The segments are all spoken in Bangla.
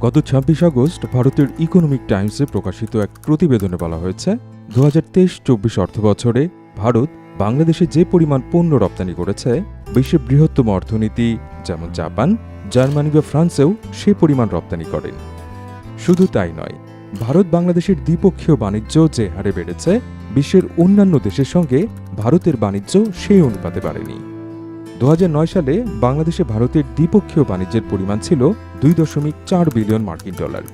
গত ছাব্বিশ আগস্ট ভারতের ইকোনমিক টাইমসে প্রকাশিত এক প্রতিবেদনে বলা হয়েছে দু হাজার তেইশ চব্বিশ অর্থ বছরে ভারত বাংলাদেশে যে পরিমাণ পণ্য রপ্তানি করেছে বিশ্বের বৃহত্তম অর্থনীতি যেমন জাপান, জার্মানি বা ফ্রান্সেও সে পরিমাণ রপ্তানি করেন শুধু তাই নয়, ভারত বাংলাদেশের দ্বিপক্ষীয় বাণিজ্য যে হারে বেড়েছে, বিশ্বের অন্যান্য দেশের সঙ্গে ভারতের বাণিজ্য সেই অনুপাতে বাড়েনি। দু হাজার নয় সালে বাংলাদেশে ভারতের দ্বিপক্ষীয় বাণিজ্যের পরিমাণ ছিল দুই দশমিক চার বিলিয়ন মার্কিন ডলার।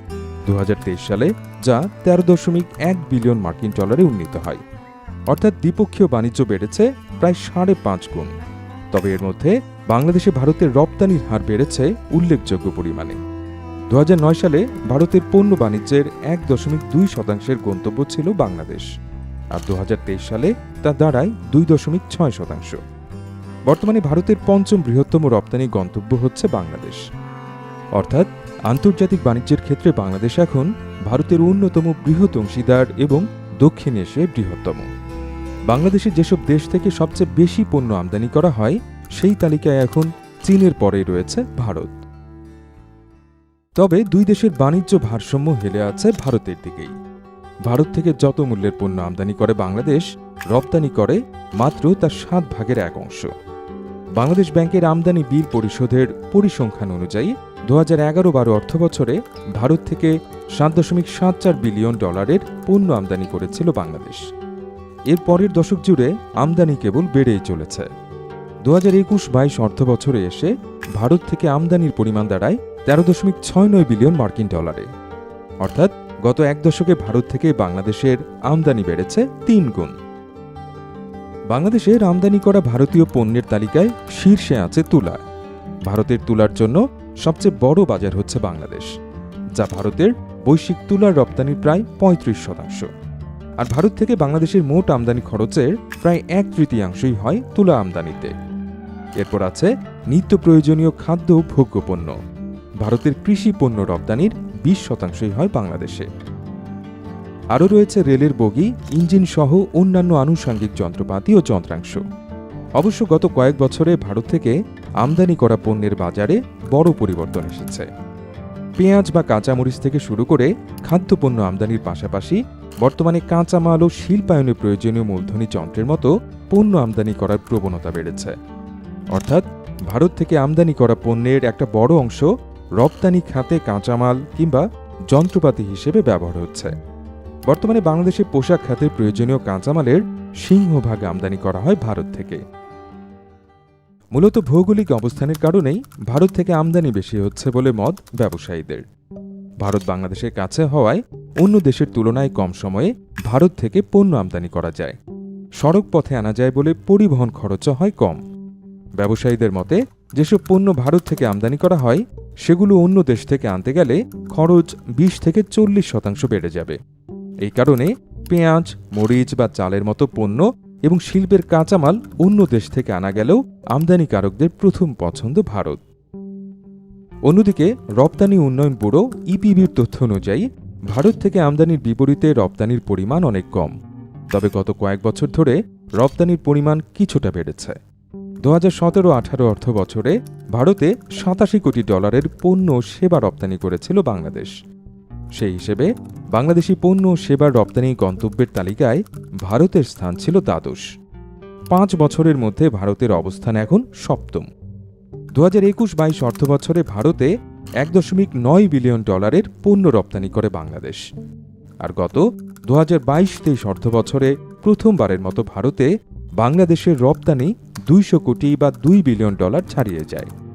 দু হাজার তেইশ সালে যা তেরো দশমিক এক বিলিয়ন মার্কিন ডলারে উন্নীত হয়। অর্থাৎ দ্বিপক্ষীয় বাণিজ্য বেড়েছে প্রায় সাড়ে পাঁচ গুণ। তবে এর মধ্যে বাংলাদেশে ভারতের রপ্তানির হার বেড়েছে উল্লেখযোগ্য পরিমাণে। দু হাজার নয় সালে ভারতের পণ্য বাণিজ্যের এক দশমিক দুই শতাংশের গন্তব্য ছিল বাংলাদেশ। আর দু হাজার তেইশ সালে তা দাঁড়ায় দুই দশমিক ছয় শতাংশ। বর্তমানে ভারতের পঞ্চম বৃহত্তম রপ্তানি গন্তব্য হচ্ছে বাংলাদেশ। অর্থাৎ আন্তর্জাতিক বাণিজ্যের ক্ষেত্রে বাংলাদেশ এখন ভারতের অন্যতম বৃহৎ অংশীদার এবং দক্ষিণ এশিয়ায় বৃহত্তম। বাংলাদেশের যেসব দেশ থেকে সবচেয়ে বেশি পণ্য আমদানি করা হয়, সেই তালিকায় এখন চীনের পরেই রয়েছে ভারত। তবে দুই দেশের বাণিজ্য ভারসাম্য হেলে আছে ভারতের দিকেই। ভারত থেকে যত মূল্যের পণ্য আমদানি করে বাংলাদেশ, রপ্তানি করে মাত্র তার সাত ভাগের এক অংশ। বাংলাদেশ ব্যাংকের আমদানি বিল পরিশোধের পরিসংখ্যান অনুযায়ী দু হাজার এগারো বারো অর্থ বছরে ভারত থেকে সাত দশমিক সাত চার বিলিয়ন ডলারের পণ্য আমদানি করেছিল বাংলাদেশ। এর পরের দশক জুড়ে আমদানি কেবল বেড়েই চলেছে। দু হাজার একুশ বাইশ অর্থ বছরে এসে ভারত থেকে আমদানির পরিমাণ দাঁড়ায় তেরো দশমিক ছয় নয় বিলিয়ন মার্কিন ডলারে। অর্থাৎ গত এক দশকে ভারত থেকে বাংলাদেশের আমদানি বেড়েছে তিন গুণ। বাংলাদেশের আমদানি করা ভারতীয় পণ্যের তালিকায় শীর্ষে আছে তুলা। ভারতের তুলার জন্য সবচেয়ে বড় বাজার হচ্ছে বাংলাদেশ, যা ভারতের বৈশ্বিক তুলার রপ্তানির প্রায় পঁয়ত্রিশ শতাংশ। আর ভারত থেকে বাংলাদেশের মোট আমদানি খরচের প্রায় এক তৃতীয়াংশই হয় তুলা আমদানিতে। এরপর আছে নিত্য প্রয়োজনীয় খাদ্য ভোগ্যপণ্য। ভারতের কৃষি পণ্য রপ্তানির বিশ শতাংশই হয় বাংলাদেশে। আরও রয়েছে রেলের বগি, ইঞ্জিন সহ অন্যান্য আনুষঙ্গিক যন্ত্রপাতি ও যন্ত্রাংশ। অবশ্য গত কয়েক বছরে ভারত থেকে আমদানি করা পণ্যের বাজারে বড় পরিবর্তন এসেছে। পেঁয়াজ বা কাঁচামরিচ থেকে শুরু করে খাদ্যপণ্য আমদানির পাশাপাশি বর্তমানে কাঁচামাল ও শিল্পায়নে প্রয়োজনীয় মূলধনী যন্ত্রের মতো পণ্য আমদানি করার প্রবণতা বেড়েছে। অর্থাৎ ভারত থেকে আমদানি করা পণ্যের একটা বড় অংশ রপ্তানি খাতে কাঁচামাল কিংবা যন্ত্রপাতি হিসেবে ব্যবহার হচ্ছে। বর্তমানে বাংলাদেশে পোশাক খাতের প্রয়োজনীয় কাঁচামালের সিংহভাগ আমদানি করা হয় ভারত থেকে। মূলত ভৌগোলিক অবস্থানের কারণেই ভারত থেকে আমদানি বেশি হচ্ছে বলে মত ব্যবসায়ীদের। ভারত বাংলাদেশের কাছে হওয়ায় অন্য দেশের তুলনায় কম সময়ে ভারত থেকে পণ্য আমদানি করা যায়। সড়ক পথে আনা যায় বলে পরিবহন খরচও হয় কম। ব্যবসায়ীদের মতে, যেসব পণ্য ভারত থেকে আমদানি করা হয়, সেগুলো অন্য দেশ থেকে আনতে গেলে খরচ বিশ থেকে চল্লিশ শতাংশ বেড়ে যাবে। এই কারণে পেঁয়াজ, মরিচ বা চালের মতো পণ্য এবং শিল্পের কাঁচামাল অন্য দেশ থেকে আনা গেলেও আমদানিকারকদের প্রথম পছন্দ ভারত। অন্যদিকে, রপ্তানি উন্নয়ন ব্যুরো ইপিবির তথ্য অনুযায়ী, ভারত থেকে আমদানির বিপরীতে রপ্তানির পরিমাণ অনেক কম। তবে গত কয়েক বছর ধরে রপ্তানির পরিমাণ কিছুটা বেড়েছে। দু হাজার সতেরো আঠারো অর্থ বছরে ভারতে সাতাশি কোটি ডলারের পণ্য সেবা রপ্তানি করেছিল বাংলাদেশ। সেই হিসেবে বাংলাদেশি পণ্য ও সেবার রপ্তানি গন্তব্যের তালিকায় ভারতের স্থান ছিল দ্বাদশ। পাঁচ বছরের মধ্যে ভারতের অবস্থান এখন সপ্তম। দু হাজার একুশ বাইশ অর্থ বছরে ভারতে এক দশমিক নয় বিলিয়ন ডলারের পণ্য রপ্তানি করে বাংলাদেশ। আর গত দু হাজার বাইশ তেইশ অর্থ বছরে প্রথমবারের মতো ভারতে বাংলাদেশের রপ্তানি দুইশো কোটি বা দুই বিলিয়ন ডলার ছাড়িয়ে যায়।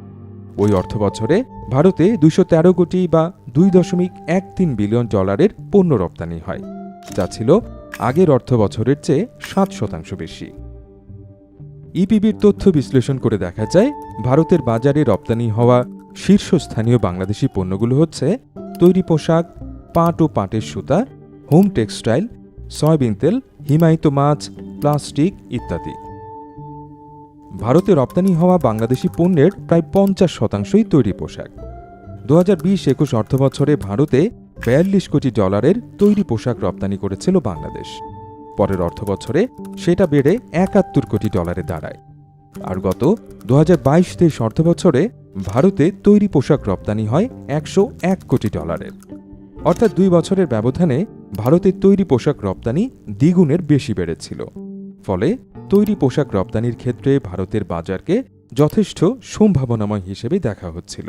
ওই অর্থ বছরে ভারতে দুইশো তেরো কোটি বা দুই দশমিক এক তিন বিলিয়ন ডলারের পণ্য রপ্তানি হয়, যা ছিল আগের অর্থ বছরের চেয়ে সাত শতাংশ বেশি। ইপিবির তথ্য বিশ্লেষণ করে দেখা যায়, ভারতের বাজারে রপ্তানি হওয়া শীর্ষস্থানীয় বাংলাদেশি পণ্যগুলো হচ্ছে তৈরি পোশাক, পাট ও পাটের সুতা, হোম টেক্সটাইল, সয়াবিন তেল, হিমায়িত মাছ, প্লাস্টিক ইত্যাদি। ভারতে রপ্তানি হওয়া বাংলাদেশি পণ্যের প্রায় পঞ্চাশ শতাংশই তৈরি পোশাক। দু হাজার বিশ একুশ অর্থবছরে ভারতে বিয়াল্লিশ কোটি ডলারের তৈরি পোশাক রপ্তানি করেছিল বাংলাদেশ। পরের অর্থবছরে সেটা বেড়ে একাত্তর কোটি ডলারে দাঁড়ায়। আর গত দু হাজার বাইশ তেইশ অর্থবছরে ভারতে তৈরি পোশাক রপ্তানি হয় একশো এক কোটি ডলারের অর্থাৎ দুই বছরের ব্যবধানে ভারতের তৈরি পোশাক রপ্তানি দ্বিগুণের বেশি বেড়েছিল। ফলে তৈরি পোশাক রপ্তানির ক্ষেত্রে ভারতের বাজারকে যথেষ্ট সম্ভাবনাময় হিসেবে দেখা হচ্ছিল।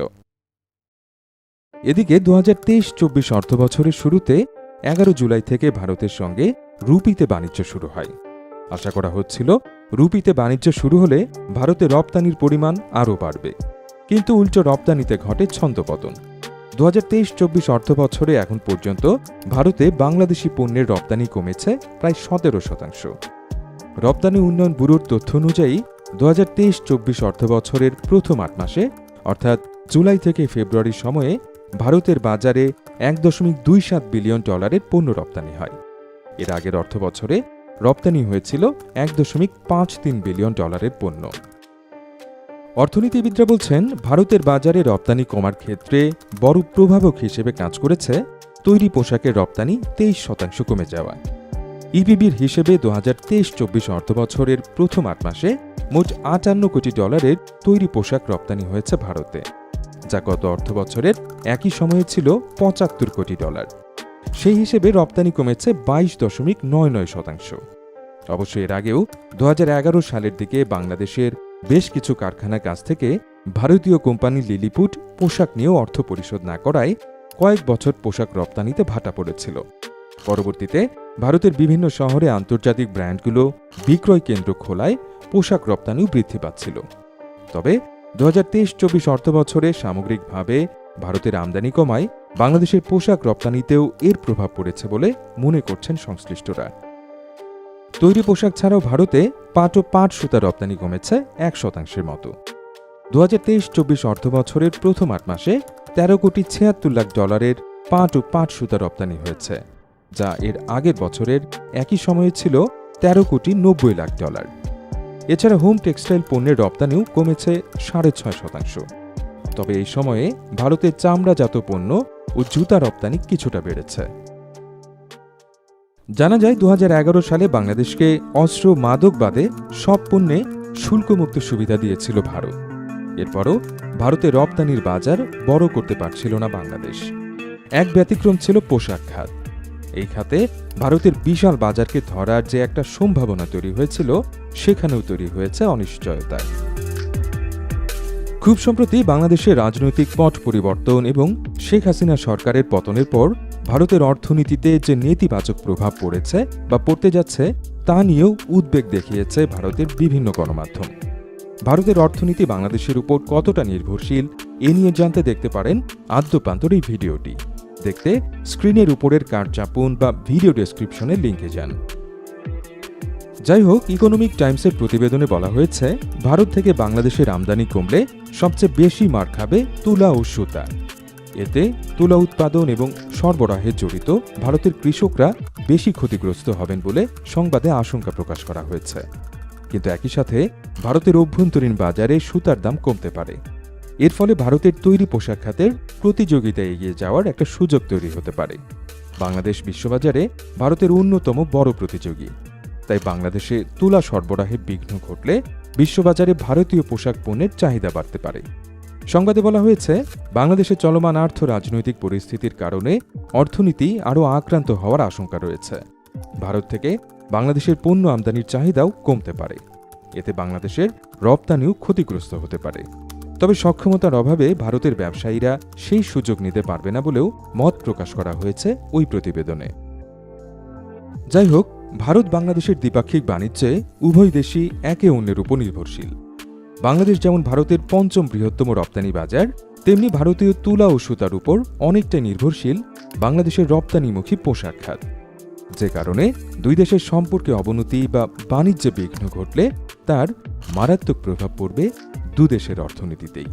এদিকে দু হাজার তেইশ চব্বিশ অর্থবছরের শুরুতে এগারো জুলাই থেকে ভারতের সঙ্গে রুপিতে বাণিজ্য শুরু হয়। আশা করা হচ্ছিল রুপিতে বাণিজ্য শুরু হলে ভারতে রপ্তানির পরিমাণ আরও বাড়বে। কিন্তু উল্টো রপ্তানিতে ঘটে ছন্দপতন দু হাজার তেইশ চব্বিশ অর্থবছরে এখন পর্যন্ত ভারতে বাংলাদেশি পণ্যের রপ্তানি কমেছে প্রায় সতেরো শতাংশ। রপ্তানি উন্নয়ন ব্যুরোর তথ্য অনুযায়ী দু হাজার তেইশ চব্বিশ অর্থবছরের প্রথম আট মাসে, অর্থাৎ জুলাই থেকে ফেব্রুয়ারি সময়ে, ভারতের বাজারে এক দশমিক দুই সাত বিলিয়ন ডলারের পণ্য রপ্তানি হয়। এর আগের অর্থবছরে রপ্তানি হয়েছিল এক দশমিক পাঁচ তিন বিলিয়ন ডলারের পণ্য। অর্থনীতিবিদরা বলছেন, ভারতের বাজারে রপ্তানি কমার ক্ষেত্রে বড় প্রভাবক হিসেবে কাজ করেছে, তৈরি পোশাকের রপ্তানি তেইশ শতাংশ কমে যাওয়া ইপিবির হিসেবে দু হাজার তেইশ চব্বিশ অর্থবছরের প্রথম আট মাসে মোট আটান্ন কোটি ডলারের তৈরি পোশাক রপ্তানি হয়েছে ভারতে, যা গত অর্থবছরের একই সময়ে ছিল পঁচাত্তর কোটি ডলার। সেই হিসেবে রপ্তানি কমেছে বাইশ দশমিক নয় নয় শতাংশ। অবশ্য এর আগেও দু হাজার এগারো সালের দিকে বাংলাদেশের বেশ কিছু কারখানার কাছ থেকে ভারতীয় কোম্পানি লিলিপুট পোশাক নিয়েও অর্থ পরিশোধ না করায় কয়েক বছর পোশাক রপ্তানিতে ভাটা পড়েছিল। পরবর্তীতে ভারতের বিভিন্ন শহরে আন্তর্জাতিক ব্র্যান্ডগুলো বিক্রয় কেন্দ্র খোলায় পোশাক রপ্তানিও বৃদ্ধি পাচ্ছিল। তবে দু হাজার তেইশ চব্বিশ অর্থবছরে সামগ্রিকভাবে ভারতের আমদানি কমায়, বাংলাদেশের পোশাক রপ্তানিতেও এর প্রভাব পড়েছে বলে মনে করছেন সংশ্লিষ্টরা। তৈরি পোশাক ছাড়াও ভারতে পাট ও পাট সুতা রপ্তানি কমেছে এক শতাংশের মতো। দু হাজার তেইশ চব্বিশ অর্থবছরের প্রথম আট মাসে তেরো কোটি ছিয়াত্তর লাখ ডলারের পাট ও পাট সুতা রপ্তানি হয়েছে। যা এর আগের বছরের একই সময়ে ছিল তেরো কোটি নব্বই লাখ ডলার। এছাড়া হোম টেক্সটাইল পণ্যের রপ্তানিও কমেছে সাড়ে ছয় শতাংশ। তবে এই সময়ে ভারতের চামড়াজাত পণ্য ও জুতা রপ্তানি কিছুটা বেড়েছে। জানা যায় দু হাজার এগারো সালে বাংলাদেশকে অস্ত্র মাদক বাদে সব পণ্যে শুল্কমুক্ত সুবিধা দিয়েছিল ভারত। এরপরও ভারতে রপ্তানির বাজার বড় করতে পারছিল না বাংলাদেশ। এক ব্যতিক্রম ছিল পোশাক খাত এই খাতে ভারতের বিশাল বাজারকে ধরার যে একটা সম্ভাবনা তৈরি হয়েছিল, সেখানেও তৈরি হয়েছে অনিশ্চয়তা। খুব সম্প্রতি বাংলাদেশের রাজনৈতিক পট পরিবর্তন এবং শেখ হাসিনা সরকারের পতনের পর ভারতের অর্থনীতিতে যে নেতিবাচক প্রভাব পড়েছে বা পড়তে যাচ্ছে, তা নিয়েও উদ্বেগ দেখিয়েছে ভারতের বিভিন্ন গণমাধ্যম। ভারতের অর্থনীতি বাংলাদেশের উপর কতটা নির্ভরশীল, এ নিয়ে জানতে দেখতে পারেন আদ্যপ্রান্তর এই ভিডিওটি। দেখতে স্ক্রিনের উপরের কার্ড চাপুন বা ভিডিও ডেসক্রিপশনে লিঙ্কে যান। যাই হোক ইকোনমিক টাইমসের প্রতিবেদনে বলা হয়েছে, ভারত থেকে বাংলাদেশের আমদানি কমলে সবচেয়ে বেশি মার খাবে তুলা ও সুতা। এতে তুলা উৎপাদন এবং সরবরাহে জড়িত ভারতের কৃষকরা বেশি ক্ষতিগ্রস্ত হবেন বলে সংবাদে আশঙ্কা প্রকাশ করা হয়েছে। কিন্তু একই সাথে ভারতের অভ্যন্তরীণ বাজারে সুতার দাম কমতে পারে। এর ফলে ভারতের তৈরি পোশাক খাতের প্রতিযোগিতায় এগিয়ে যাওয়ার একটা সুযোগ তৈরি হতে পারে। বাংলাদেশ বিশ্ববাজারে ভারতের অন্যতম বড় প্রতিযোগী। তাই বাংলাদেশে তুলা সরবরাহে বিঘ্ন ঘটলে বিশ্ববাজারে ভারতীয় পোশাক পণ্যের চাহিদা বাড়তে পারে। সংবাদে বলা হয়েছে, বাংলাদেশে চলমান আর্থ রাজনৈতিক পরিস্থিতির কারণে অর্থনীতি আরও আক্রান্ত হওয়ার আশঙ্কা রয়েছে। ভারত থেকে বাংলাদেশের পণ্য আমদানির চাহিদাও কমতে পারে। এতে বাংলাদেশের রপ্তানিও ক্ষতিগ্রস্ত হতে পারে। তবে সক্ষমতার অভাবে ভারতের ব্যবসায়ীরা সেই সুযোগ নিতে পারবে না বলেও মত প্রকাশ করা হয়েছে ওই প্রতিবেদনে। যাই হোক, ভারত বাংলাদেশের দ্বিপাক্ষিক বাণিজ্যে উভয় দেশই একে অন্যের উপর নির্ভরশীল। বাংলাদেশ যেমন ভারতের পঞ্চম বৃহত্তম রপ্তানি বাজার, তেমনি ভারতীয় তুলা ও সুতার উপর অনেকটাই নির্ভরশীল বাংলাদেশের রপ্তানিমুখী পোশাক খাত। যে কারণে দুই দেশের সম্পর্কে অবনতি বা বাণিজ্যে বিঘ্ন ঘটলে তার মারাত্মক প্রভাব পড়বে দুদেশের অর্থনীতিতেই।